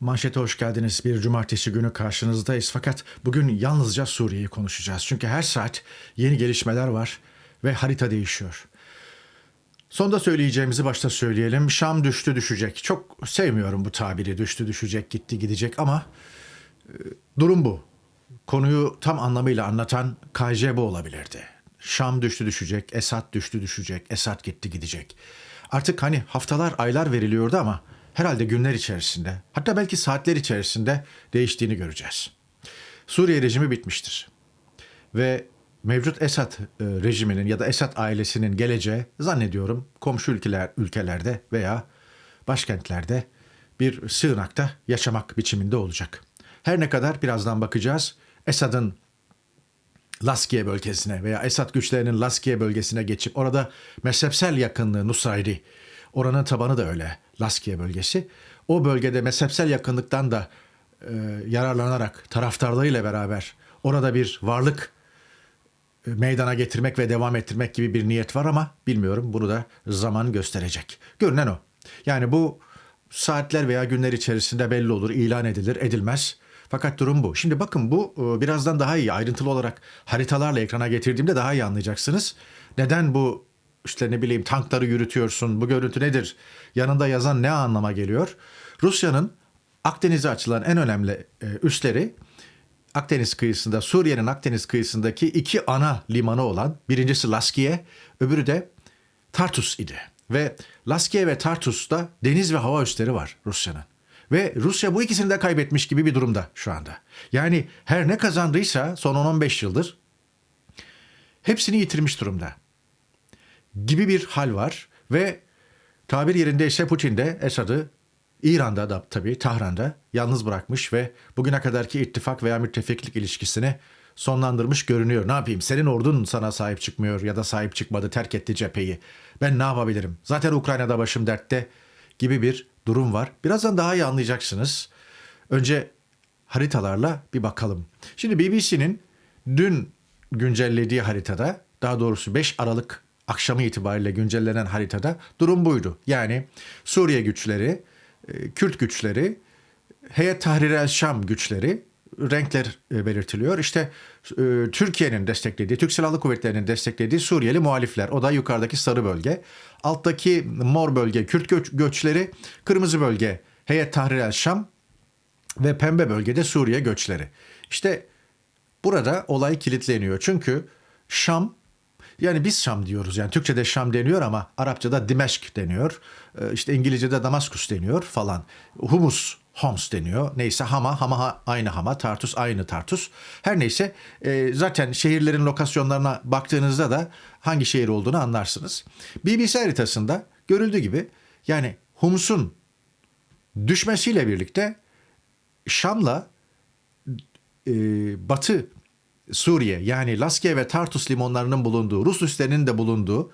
Manşete hoş geldiniz. Bir cumartesi günü karşınızdayız. Fakat bugün yalnızca Suriye'yi konuşacağız. Çünkü her saat yeni gelişmeler var ve harita değişiyor. Sonda söyleyeceğimizi başta söyleyelim. Şam düştü düşecek. Çok sevmiyorum bu tabiri düştü düşecek gitti gidecek ama e, durum bu. Konuyu tam anlamıyla anlatan KJ bu olabilirdi. Şam düştü düşecek, Esad düştü düşecek, Esad gitti gidecek. Artık hani haftalar, aylar veriliyordu ama herhalde günler içerisinde, hatta belki saatler içerisinde değiştiğini göreceğiz. Suriye rejimi bitmiştir. Ve mevcut Esad e, rejiminin ya da Esad ailesinin geleceği zannediyorum komşu ülkeler ülkelerde veya başkentlerde bir sığınakta yaşamak biçiminde olacak. Her ne kadar birazdan bakacağız Esad'ın Laskiye bölgesine veya Esad güçlerinin Laskiye bölgesine geçip orada mezhepsel yakınlığı Nusayri, oranın tabanı da öyle Laskiye bölgesi. O bölgede mezhepsel yakınlıktan da e, yararlanarak taraftarlarıyla beraber orada bir varlık e, meydana getirmek ve devam ettirmek gibi bir niyet var ama bilmiyorum bunu da zaman gösterecek. Görünen o. Yani bu saatler veya günler içerisinde belli olur, ilan edilir, edilmez. Fakat durum bu. Şimdi bakın bu e, birazdan daha iyi ayrıntılı olarak haritalarla ekrana getirdiğimde daha iyi anlayacaksınız. Neden bu işte ne bileyim tankları yürütüyorsun, bu görüntü nedir? Yanında yazan ne anlama geliyor? Rusya'nın Akdeniz'e açılan en önemli e, üsleri Akdeniz kıyısında, Suriye'nin Akdeniz kıyısındaki iki ana limanı olan birincisi Laskiye, öbürü de Tartus idi. Ve Laskiye ve Tartus'ta deniz ve hava üsleri var Rusya'nın. Ve Rusya bu ikisini de kaybetmiş gibi bir durumda şu anda. Yani her ne kazandıysa son 10-15 yıldır hepsini yitirmiş durumda. Gibi bir hal var ve tabir yerinde Putin de Esad'ı İran'da da tabii Tahran'da yalnız bırakmış ve bugüne kadarki ittifak veya müttefiklik ilişkisini sonlandırmış görünüyor. Ne yapayım? Senin ordun sana sahip çıkmıyor ya da sahip çıkmadı, terk etti cepheyi. Ben ne yapabilirim? Zaten Ukrayna'da başım dertte gibi bir durum var. Birazdan daha iyi anlayacaksınız. Önce haritalarla bir bakalım. Şimdi BBC'nin dün güncellediği haritada, daha doğrusu 5 Aralık akşamı itibariyle güncellenen haritada durum buydu. Yani Suriye güçleri, e, Kürt güçleri, Heyet Tahrir el Şam güçleri renkler e, belirtiliyor. İşte e, Türkiye'nin desteklediği, Türk Silahlı Kuvvetleri'nin desteklediği Suriyeli muhalifler. O da yukarıdaki sarı bölge. Alttaki mor bölge Kürt göç, göçleri, kırmızı bölge Heyet Tahrir el Şam ve pembe bölgede Suriye göçleri. İşte burada olay kilitleniyor. Çünkü Şam yani biz Şam diyoruz yani Türkçe'de Şam deniyor ama Arapça'da Dimeşk deniyor. Ee, İşte İngilizce'de Damaskus deniyor falan. Humus, Homs deniyor. Neyse Hama, Hama aynı Hama, Tartus aynı Tartus. Her neyse e, zaten şehirlerin lokasyonlarına baktığınızda da hangi şehir olduğunu anlarsınız. BBC haritasında görüldüğü gibi yani Hums'un düşmesiyle birlikte Şam'la e, Batı Suriye yani Laskiye ve Tartus limanlarının bulunduğu, Rus üslerinin de bulunduğu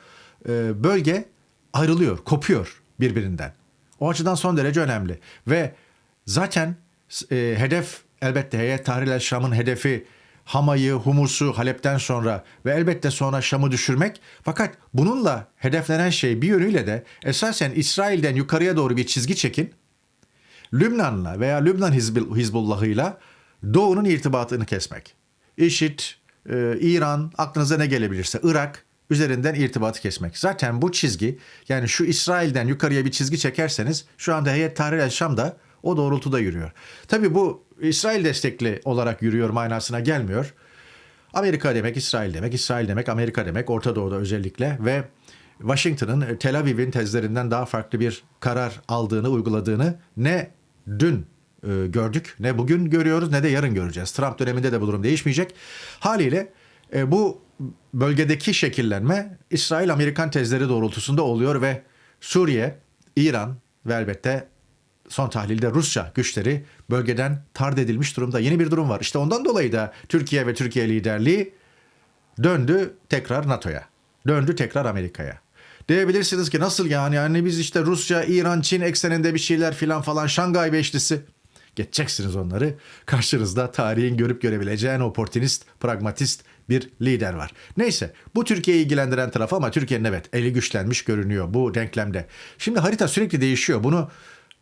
e, bölge ayrılıyor, kopuyor birbirinden. O açıdan son derece önemli. Ve zaten e, hedef elbette Heyet Tahrir el Şam'ın hedefi Hama'yı, Humus'u Halep'ten sonra ve elbette sonra Şam'ı düşürmek. Fakat bununla hedeflenen şey bir yönüyle de esasen İsrail'den yukarıya doğru bir çizgi çekin. Lübnan'la veya Lübnan Hizb- Hizbullah'ıyla Doğu'nun irtibatını kesmek. IŞİD, e, İran, aklınıza ne gelebilirse Irak üzerinden irtibatı kesmek. Zaten bu çizgi yani şu İsrail'den yukarıya bir çizgi çekerseniz şu anda Heyet Tahrir el Şam da o doğrultuda yürüyor. Tabii bu İsrail destekli olarak yürüyor manasına gelmiyor. Amerika demek, İsrail demek, İsrail demek, Amerika demek, Orta Doğu'da özellikle ve Washington'ın Tel Aviv'in tezlerinden daha farklı bir karar aldığını, uyguladığını ne dün e, gördük, ne bugün görüyoruz, ne de yarın göreceğiz. Trump döneminde de bu durum değişmeyecek. Haliyle e, bu bölgedeki şekillenme İsrail-Amerikan tezleri doğrultusunda oluyor ve Suriye, İran ve elbette son tahlilde Rusya güçleri bölgeden tard edilmiş durumda. Yeni bir durum var. İşte ondan dolayı da Türkiye ve Türkiye liderliği döndü tekrar NATO'ya. Döndü tekrar Amerika'ya. Diyebilirsiniz ki nasıl yani? Yani biz işte Rusya, İran, Çin ekseninde bir şeyler filan falan Şangay Beşlisi. Geçeceksiniz onları. Karşınızda tarihin görüp görebileceğin oportunist, pragmatist bir lider var. Neyse bu Türkiye'yi ilgilendiren taraf ama Türkiye'nin evet eli güçlenmiş görünüyor bu denklemde. Şimdi harita sürekli değişiyor. Bunu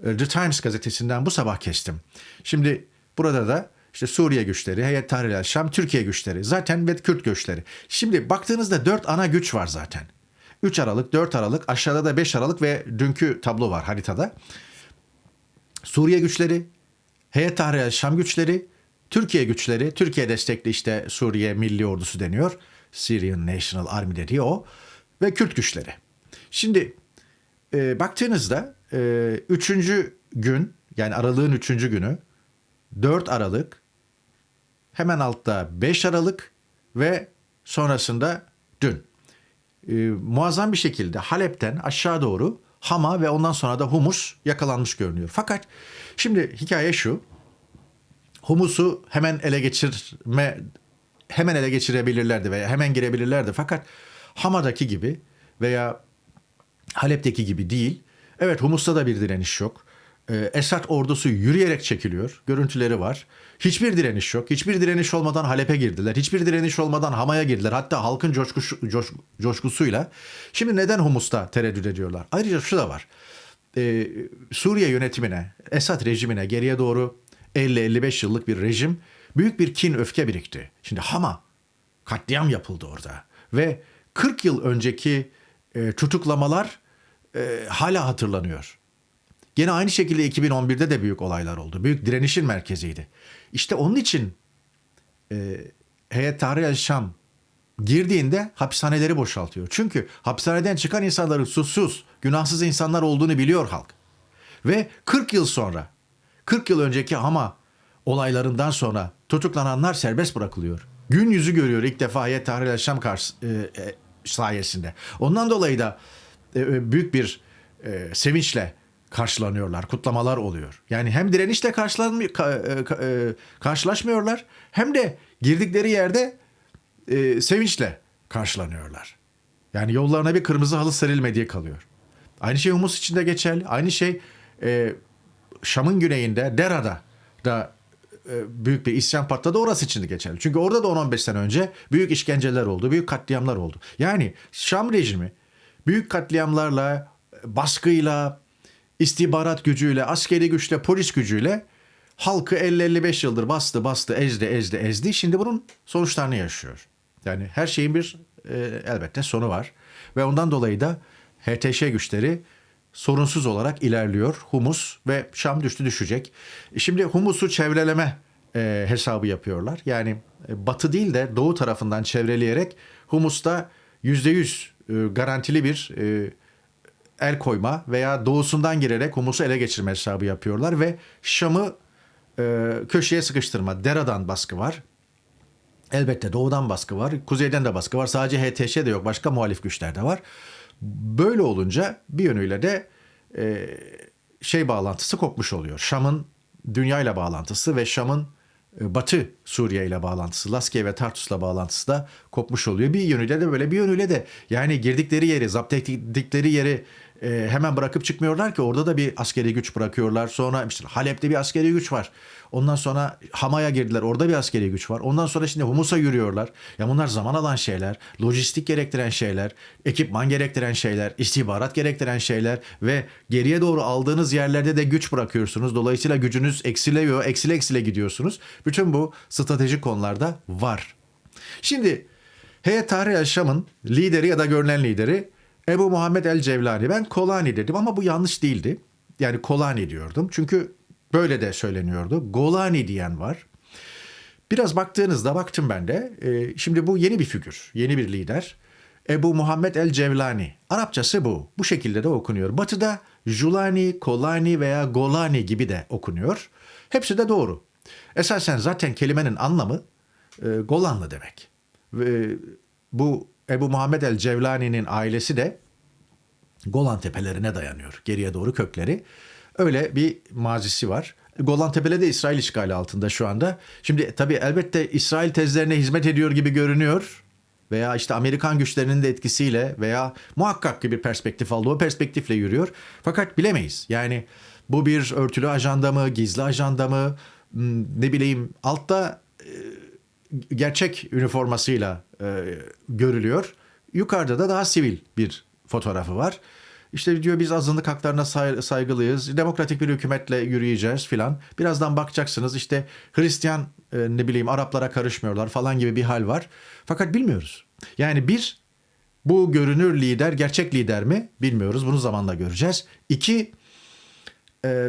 e, The Times gazetesinden bu sabah kestim. Şimdi burada da işte Suriye güçleri, Heyet Tahrir el Şam, Türkiye güçleri zaten ve Kürt güçleri. Şimdi baktığınızda dört ana güç var zaten. 3 Aralık, 4 Aralık, aşağıda da 5 Aralık ve dünkü tablo var haritada. Suriye güçleri, Heyet Tahrir Şam güçleri, Türkiye güçleri, Türkiye destekli işte Suriye Milli Ordusu deniyor. Syrian National Army dediği o. Ve Kürt güçleri. Şimdi e, baktığınızda e, üçüncü gün yani aralığın üçüncü günü 4 Aralık hemen altta 5 Aralık ve sonrasında dün. E, muazzam bir şekilde Halep'ten aşağı doğru Hama ve ondan sonra da Humus yakalanmış görünüyor. Fakat şimdi hikaye şu. Humus'u hemen ele geçirme hemen ele geçirebilirlerdi veya hemen girebilirlerdi. Fakat Hama'daki gibi veya Halep'teki gibi değil. Evet Humus'ta da bir direniş yok. Ee, Esad ordusu yürüyerek çekiliyor. Görüntüleri var. Hiçbir direniş yok. Hiçbir direniş olmadan Halep'e girdiler. Hiçbir direniş olmadan Hama'ya girdiler. Hatta halkın coşkusu, coş, coşkusuyla. Şimdi neden Humus'ta tereddüt ediyorlar? Ayrıca şu da var. Ee, Suriye yönetimine, Esad rejimine geriye doğru 50-55 yıllık bir rejim büyük bir kin öfke birikti. Şimdi Hama katliam yapıldı orada ve 40 yıl önceki e, tutuklamalar e, hala hatırlanıyor. Gene aynı şekilde 2011'de de büyük olaylar oldu. Büyük direnişin merkeziydi. İşte onun için e, Heyet Tahrir Şam girdiğinde hapishaneleri boşaltıyor. Çünkü hapishaneden çıkan insanların suçsuz, günahsız insanlar olduğunu biliyor halk. Ve 40 yıl sonra, 40 yıl önceki Hama olaylarından sonra tutuklananlar serbest bırakılıyor. Gün yüzü görüyor ilk defa Heyet Tahrir Şam karşı, e, e, sayesinde. Ondan dolayı da e, büyük bir e, sevinçle karşılanıyorlar, kutlamalar oluyor. Yani hem direnişle e, e, karşılaşmıyorlar hem de girdikleri yerde e, sevinçle karşılanıyorlar. Yani yollarına bir kırmızı halı serilmediği kalıyor. Aynı şey Humus için de geçerli. Aynı şey Şam'ın güneyinde Dera'da da büyük bir isyan patladı orası için de geçerli. Çünkü orada da 10-15 sene önce büyük işkenceler oldu, büyük katliamlar oldu. Yani Şam rejimi büyük katliamlarla, baskıyla, istihbarat gücüyle, askeri güçle, polis gücüyle halkı 50-55 yıldır bastı, bastı, ezdi, ezdi, ezdi. Şimdi bunun sonuçlarını yaşıyor. Yani her şeyin bir e, elbette sonu var. Ve ondan dolayı da HTŞ güçleri sorunsuz olarak ilerliyor. Humus ve Şam düştü düşecek. Şimdi Humus'u çevreleme e, hesabı yapıyorlar. Yani e, batı değil de doğu tarafından çevreleyerek Humus'ta %100 e, garantili bir e, el koyma veya doğusundan girerek Humus'u ele geçirme hesabı yapıyorlar ve Şam'ı e, köşeye sıkıştırma. Dera'dan baskı var. Elbette doğudan baskı var, kuzeyden de baskı var. Sadece HTŞ de yok, başka muhalif güçler de var. Böyle olunca bir yönüyle de e, şey bağlantısı kopmuş oluyor. Şam'ın dünya ile bağlantısı ve Şam'ın e, Batı Suriye ile bağlantısı, Laskiye ve Tartus'la bağlantısı da kopmuş oluyor. Bir yönüyle de böyle bir yönüyle de yani girdikleri yeri, zapt ettikleri yeri e, hemen bırakıp çıkmıyorlar ki orada da bir askeri güç bırakıyorlar. Sonra işte Halep'te bir askeri güç var. Ondan sonra Hama'ya girdiler. Orada bir askeri güç var. Ondan sonra şimdi Humus'a yürüyorlar. Ya bunlar zaman alan şeyler, lojistik gerektiren şeyler, ekipman gerektiren şeyler, istihbarat gerektiren şeyler ve geriye doğru aldığınız yerlerde de güç bırakıyorsunuz. Dolayısıyla gücünüz eksiliyor, eksile eksile gidiyorsunuz. Bütün bu stratejik konularda var. Şimdi Heyet Tahrir el Şam'ın lideri ya da görünen lideri Ebu Muhammed el Cevlani. Ben Kolani dedim ama bu yanlış değildi. Yani Kolani diyordum. Çünkü böyle de söyleniyordu. Golani diyen var. Biraz baktığınızda baktım ben de. E, şimdi bu yeni bir figür, yeni bir lider. Ebu Muhammed el Cevlani. Arapçası bu. Bu şekilde de okunuyor. Batı'da Julani, Kolani veya Golani gibi de okunuyor. Hepsi de doğru. Esasen zaten kelimenin anlamı e, Golanlı demek. Ve bu Ebu Muhammed el Cevlani'nin ailesi de Golan tepelerine dayanıyor. Geriye doğru kökleri. Öyle bir mazisi var. Golan Tepeleri de İsrail işgali altında şu anda. Şimdi tabii elbette İsrail tezlerine hizmet ediyor gibi görünüyor. Veya işte Amerikan güçlerinin de etkisiyle veya muhakkak ki bir perspektif aldı. O perspektifle yürüyor. Fakat bilemeyiz. Yani bu bir örtülü ajanda mı, gizli ajanda mı, hmm, ne bileyim altta gerçek üniformasıyla e, görülüyor. Yukarıda da daha sivil bir fotoğrafı var. İşte diyor biz azınlık haklarına say- saygılıyız. Demokratik bir hükümetle yürüyeceğiz filan. Birazdan bakacaksınız işte Hristiyan e, ne bileyim Araplara karışmıyorlar falan gibi bir hal var. Fakat bilmiyoruz. Yani bir bu görünür lider gerçek lider mi bilmiyoruz. Bunu zamanla göreceğiz. İki e,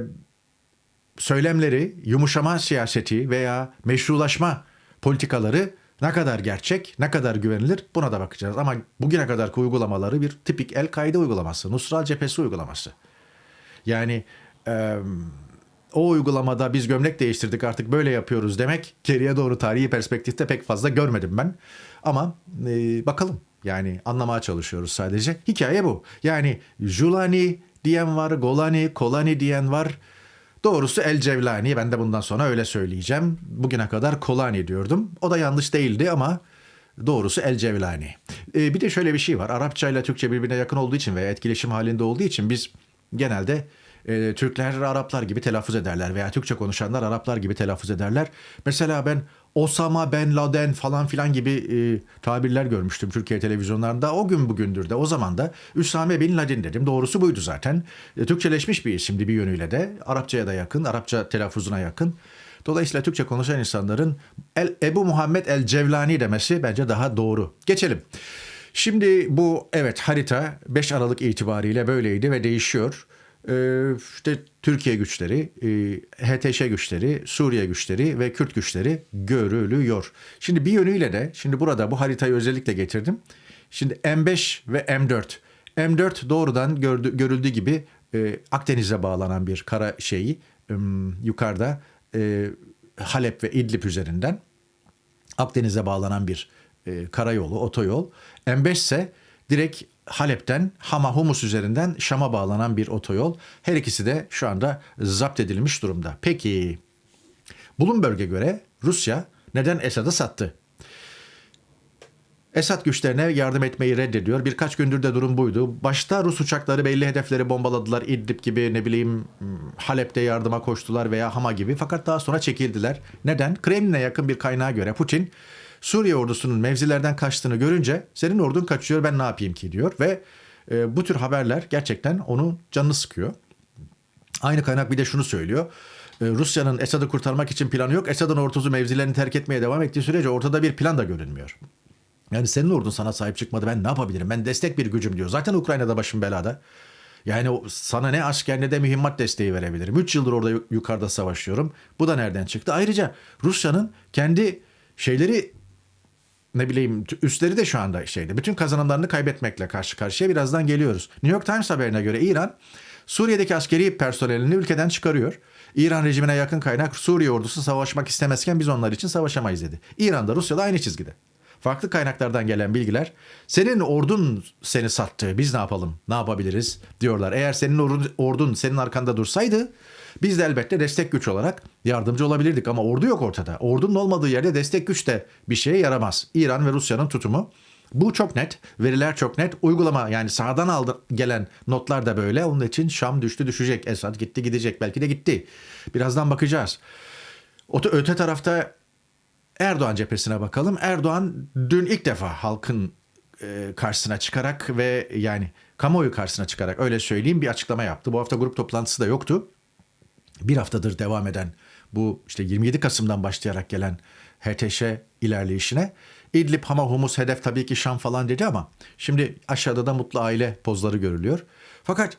söylemleri, yumuşama siyaseti veya meşrulaşma politikaları ne kadar gerçek, ne kadar güvenilir buna da bakacağız. Ama bugüne kadarki uygulamaları bir tipik El-Kaide uygulaması, Nusra cephesi uygulaması. Yani e, o uygulamada biz gömlek değiştirdik artık böyle yapıyoruz demek geriye doğru tarihi perspektifte pek fazla görmedim ben. Ama e, bakalım yani anlamaya çalışıyoruz sadece. Hikaye bu. Yani Julani diyen var, Golani, Kolani diyen var. Doğrusu El Cevlani. Ben de bundan sonra öyle söyleyeceğim. Bugüne kadar Kolani diyordum. O da yanlış değildi ama doğrusu El Cevlani. Ee, bir de şöyle bir şey var. Arapça ile Türkçe birbirine yakın olduğu için veya etkileşim halinde olduğu için biz genelde e, Türkler Araplar gibi telaffuz ederler veya Türkçe konuşanlar Araplar gibi telaffuz ederler. Mesela ben Osama Ben Laden falan filan gibi e, tabirler görmüştüm Türkiye televizyonlarında. O gün bugündür de o zaman da Üsame Bin Laden dedim. Doğrusu buydu zaten. E, Türkçeleşmiş bir isimdi bir yönüyle de. Arapçaya da yakın, Arapça telaffuzuna yakın. Dolayısıyla Türkçe konuşan insanların El, Ebu Muhammed El Cevlani demesi bence daha doğru. Geçelim. Şimdi bu evet harita 5 Aralık itibariyle böyleydi ve değişiyor. Ee, işte Türkiye güçleri, e, HTŞ güçleri, Suriye güçleri ve Kürt güçleri görülüyor. Şimdi bir yönüyle de şimdi burada bu haritayı özellikle getirdim. Şimdi M5 ve M4. M4 doğrudan gördü, görüldüğü gibi e, Akdeniz'e bağlanan bir kara şeyi e, yukarıda Halep ve İdlib üzerinden Akdeniz'e bağlanan bir e, karayolu, otoyol. M5 ise direkt Halep'ten Hama Humus üzerinden Şam'a bağlanan bir otoyol. Her ikisi de şu anda zapt edilmiş durumda. Peki Bloomberg'e göre Rusya neden Esad'ı sattı? Esad güçlerine yardım etmeyi reddediyor. Birkaç gündür de durum buydu. Başta Rus uçakları belli hedefleri bombaladılar. İdlib gibi ne bileyim Halep'te yardıma koştular veya Hama gibi. Fakat daha sonra çekildiler. Neden? Kremlin'e yakın bir kaynağa göre Putin Suriye ordusunun mevzilerden kaçtığını görünce senin ordun kaçıyor ben ne yapayım ki diyor. Ve e, bu tür haberler gerçekten onun canını sıkıyor. Aynı kaynak bir de şunu söylüyor. E, Rusya'nın Esad'ı kurtarmak için planı yok. Esad'ın ordusu mevzilerini terk etmeye devam ettiği sürece ortada bir plan da görünmüyor. Yani senin ordun sana sahip çıkmadı ben ne yapabilirim? Ben destek bir gücüm diyor. Zaten Ukrayna'da başım belada. Yani sana ne asker ne de mühimmat desteği verebilirim. 3 yıldır orada yukarıda savaşıyorum. Bu da nereden çıktı? Ayrıca Rusya'nın kendi şeyleri ne bileyim üstleri de şu anda şeyde. Bütün kazanımlarını kaybetmekle karşı karşıya birazdan geliyoruz. New York Times haberine göre İran Suriye'deki askeri personelini ülkeden çıkarıyor. İran rejimine yakın kaynak Suriye ordusu savaşmak istemezken biz onlar için savaşamayız dedi. İran da Rusya da aynı çizgide. Farklı kaynaklardan gelen bilgiler senin ordun seni sattı biz ne yapalım ne yapabiliriz diyorlar. Eğer senin ordun senin arkanda dursaydı biz de elbette destek güç olarak yardımcı olabilirdik ama ordu yok ortada. Ordunun olmadığı yerde destek güç de bir şeye yaramaz. İran ve Rusya'nın tutumu. Bu çok net, veriler çok net. Uygulama yani sağdan aldı gelen notlar da böyle. Onun için Şam düştü düşecek. Esad gitti gidecek. Belki de gitti. Birazdan bakacağız. Öte tarafta Erdoğan cephesine bakalım. Erdoğan dün ilk defa halkın e, karşısına çıkarak ve yani kamuoyu karşısına çıkarak öyle söyleyeyim bir açıklama yaptı. Bu hafta grup toplantısı da yoktu. Bir haftadır devam eden bu işte 27 Kasım'dan başlayarak gelen HTŞ ilerleyişine İdlib, Hama, Humus, hedef tabii ki Şam falan dedi ama şimdi aşağıda da mutlu aile pozları görülüyor. Fakat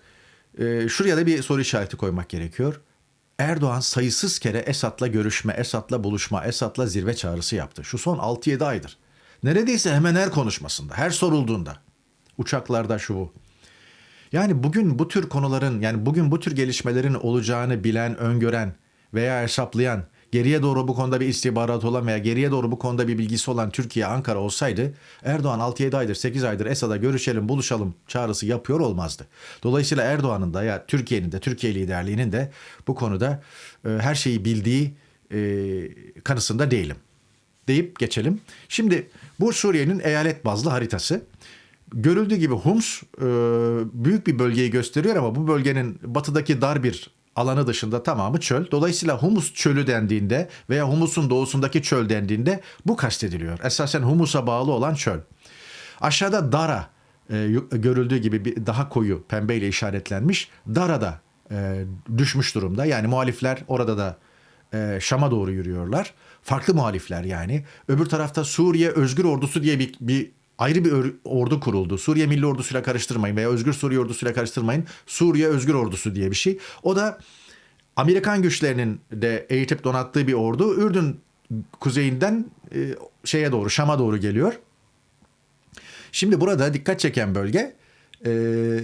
e, şuraya da bir soru işareti koymak gerekiyor. Erdoğan sayısız kere Esad'la görüşme, Esad'la buluşma, Esad'la zirve çağrısı yaptı. Şu son 6-7 aydır. Neredeyse hemen her konuşmasında, her sorulduğunda. Uçaklarda şu bu. Yani bugün bu tür konuların, yani bugün bu tür gelişmelerin olacağını bilen, öngören veya hesaplayan, geriye doğru bu konuda bir istihbarat olan veya geriye doğru bu konuda bir bilgisi olan Türkiye, Ankara olsaydı Erdoğan 6-7 aydır, 8 aydır Esad'a görüşelim, buluşalım çağrısı yapıyor olmazdı. Dolayısıyla Erdoğan'ın da ya Türkiye'nin de, Türkiye liderliğinin de bu konuda e, her şeyi bildiği e, kanısında değilim. Deyip geçelim. Şimdi bu Suriye'nin eyalet bazlı haritası. Görüldüğü gibi Hums e, büyük bir bölgeyi gösteriyor ama bu bölgenin batıdaki dar bir alanı dışında tamamı çöl. Dolayısıyla Humus çölü dendiğinde veya Humus'un doğusundaki çöl dendiğinde bu kastediliyor. Esasen Humus'a bağlı olan çöl. Aşağıda Dara e, görüldüğü gibi bir daha koyu pembeyle işaretlenmiş. Dara'da e, düşmüş durumda. Yani muhalifler orada da e, Şam'a doğru yürüyorlar. Farklı muhalifler yani. Öbür tarafta Suriye Özgür Ordusu diye bir, bir ayrı bir ordu kuruldu. Suriye Milli Ordusu'yla karıştırmayın veya Özgür Suriye Ordusu'yla karıştırmayın. Suriye Özgür Ordusu diye bir şey. O da Amerikan güçlerinin de eğitip donattığı bir ordu. Ürdün kuzeyinden e, şeye doğru Şam'a doğru geliyor. Şimdi burada dikkat çeken bölge e,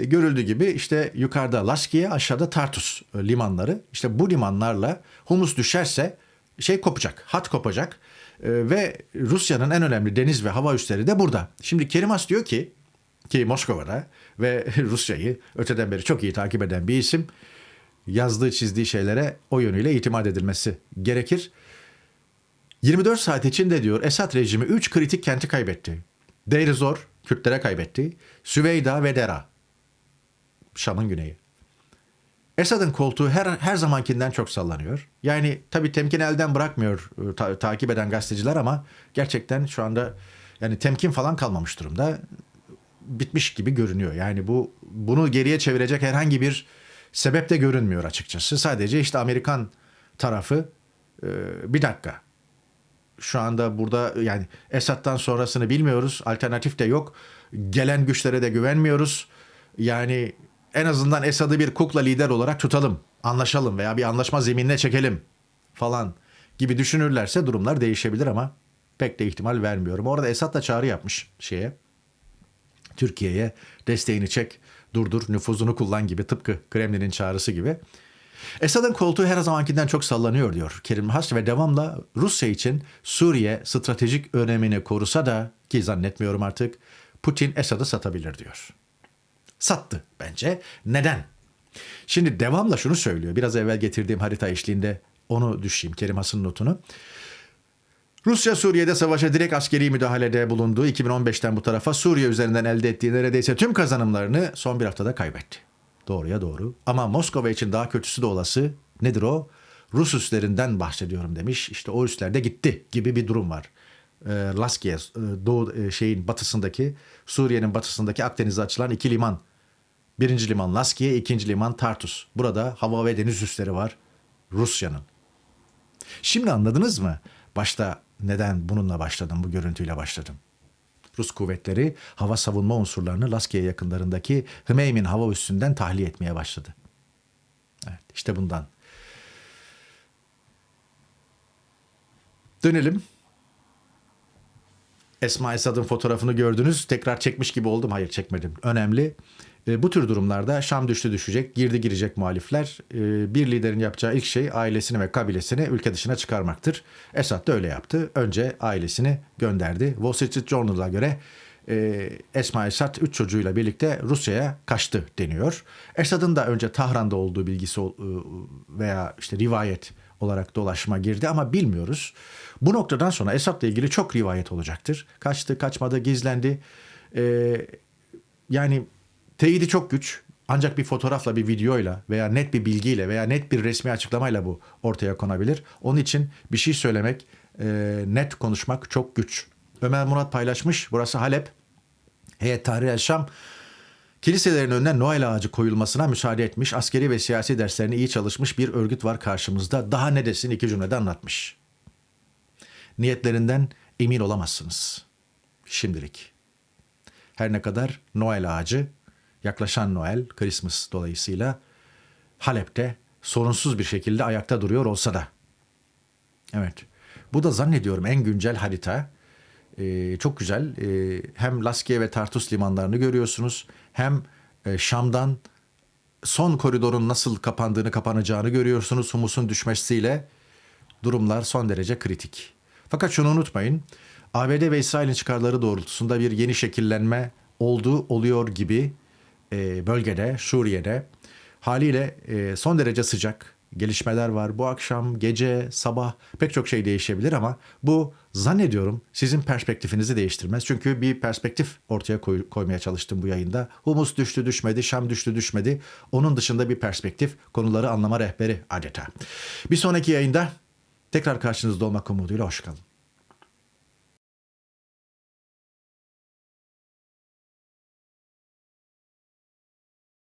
görüldüğü gibi işte yukarıda Laskiye aşağıda Tartus e, limanları. İşte bu limanlarla Humus düşerse şey kopacak, hat kopacak ve Rusya'nın en önemli deniz ve hava üsleri de burada. Şimdi Kerimas diyor ki ki Moskova'da ve Rusya'yı öteden beri çok iyi takip eden bir isim yazdığı çizdiği şeylere o yönüyle itimat edilmesi gerekir. 24 saat içinde diyor Esad rejimi 3 kritik kenti kaybetti. Deir Zor Kürtlere kaybetti. Süveyda ve Dera Şam'ın güneyi. Esad'ın koltuğu her, her zamankinden çok sallanıyor. Yani tabii temkin elden bırakmıyor e, ta- takip eden gazeteciler ama gerçekten şu anda yani temkin falan kalmamış durumda. Bitmiş gibi görünüyor. Yani bu bunu geriye çevirecek herhangi bir sebep de görünmüyor açıkçası. Sadece işte Amerikan tarafı e, bir dakika şu anda burada yani Esad'dan sonrasını bilmiyoruz. Alternatif de yok. Gelen güçlere de güvenmiyoruz. Yani en azından Esad'ı bir kukla lider olarak tutalım. Anlaşalım veya bir anlaşma zeminine çekelim falan gibi düşünürlerse durumlar değişebilir ama pek de ihtimal vermiyorum. Orada Esad da çağrı yapmış şeye. Türkiye'ye desteğini çek, durdur, nüfuzunu kullan gibi tıpkı Kremlin'in çağrısı gibi. Esad'ın koltuğu her zamankinden çok sallanıyor diyor Kerim Has ve devamla Rusya için Suriye stratejik önemini korusa da ki zannetmiyorum artık Putin Esad'ı satabilir diyor. Sattı bence. Neden? Şimdi devamla şunu söylüyor. Biraz evvel getirdiğim harita eşliğinde onu düşeyim Kerim Has'ın notunu. Rusya Suriye'de savaşa direkt askeri müdahalede bulunduğu 2015'ten bu tarafa Suriye üzerinden elde ettiği neredeyse tüm kazanımlarını son bir haftada kaybetti. Doğruya doğru. Ama Moskova için daha kötüsü de olası. Nedir o? Rus üslerinden bahsediyorum demiş. İşte o üsler de gitti gibi bir durum var. E, Laskiye, doğu e, şeyin batısındaki, Suriye'nin batısındaki Akdeniz'e açılan iki liman. Birinci liman Laskiye, ikinci liman Tartus. Burada hava ve deniz üsleri var Rusya'nın. Şimdi anladınız mı? Başta neden bununla başladım, bu görüntüyle başladım. Rus kuvvetleri hava savunma unsurlarını Laskiye yakınlarındaki Hmeymin hava üssünden tahliye etmeye başladı. Evet, işte bundan. Dönelim. Esma Esad'ın fotoğrafını gördünüz. Tekrar çekmiş gibi oldum. Hayır çekmedim. Önemli. E, bu tür durumlarda Şam düştü düşecek, girdi girecek muhalifler. E, bir liderin yapacağı ilk şey ailesini ve kabilesini ülke dışına çıkarmaktır. Esad da öyle yaptı. Önce ailesini gönderdi. Wall Street Journal'a göre e, Esma Esad üç çocuğuyla birlikte Rusya'ya kaçtı deniyor. Esad'ın da önce Tahran'da olduğu bilgisi e, veya işte rivayet olarak dolaşma girdi ama bilmiyoruz. Bu noktadan sonra Esad'la ilgili çok rivayet olacaktır. Kaçtı, kaçmadı, gizlendi. E, yani teyidi çok güç. Ancak bir fotoğrafla, bir videoyla veya net bir bilgiyle veya net bir resmi açıklamayla bu ortaya konabilir. Onun için bir şey söylemek, e, net konuşmak çok güç. Ömer Murat paylaşmış. Burası Halep. Heyet Tahrir el Şam Kiliselerin önüne Noel ağacı koyulmasına müsaade etmiş, askeri ve siyasi derslerini iyi çalışmış bir örgüt var karşımızda. Daha ne desin iki cümlede anlatmış. Niyetlerinden emin olamazsınız. Şimdilik. Her ne kadar Noel ağacı, yaklaşan Noel, Christmas dolayısıyla Halep'te sorunsuz bir şekilde ayakta duruyor olsa da. Evet. Bu da zannediyorum en güncel harita. Ee, çok güzel. Ee, hem Laskiye ve Tartus limanlarını görüyorsunuz. Hem e, Şam'dan son koridorun nasıl kapandığını kapanacağını görüyorsunuz. Humus'un düşmesiyle durumlar son derece kritik. Fakat şunu unutmayın. ABD ve İsrail'in çıkarları doğrultusunda bir yeni şekillenme oldu, oluyor gibi e, bölgede, Suriye'de. Haliyle e, son derece sıcak gelişmeler var. Bu akşam, gece, sabah pek çok şey değişebilir ama bu zannediyorum sizin perspektifinizi değiştirmez. Çünkü bir perspektif ortaya koy- koymaya çalıştım bu yayında. Humus düştü düşmedi, Şam düştü düşmedi. Onun dışında bir perspektif, konuları anlama rehberi adeta. Bir sonraki yayında tekrar karşınızda olmak umuduyla hoşçakalın.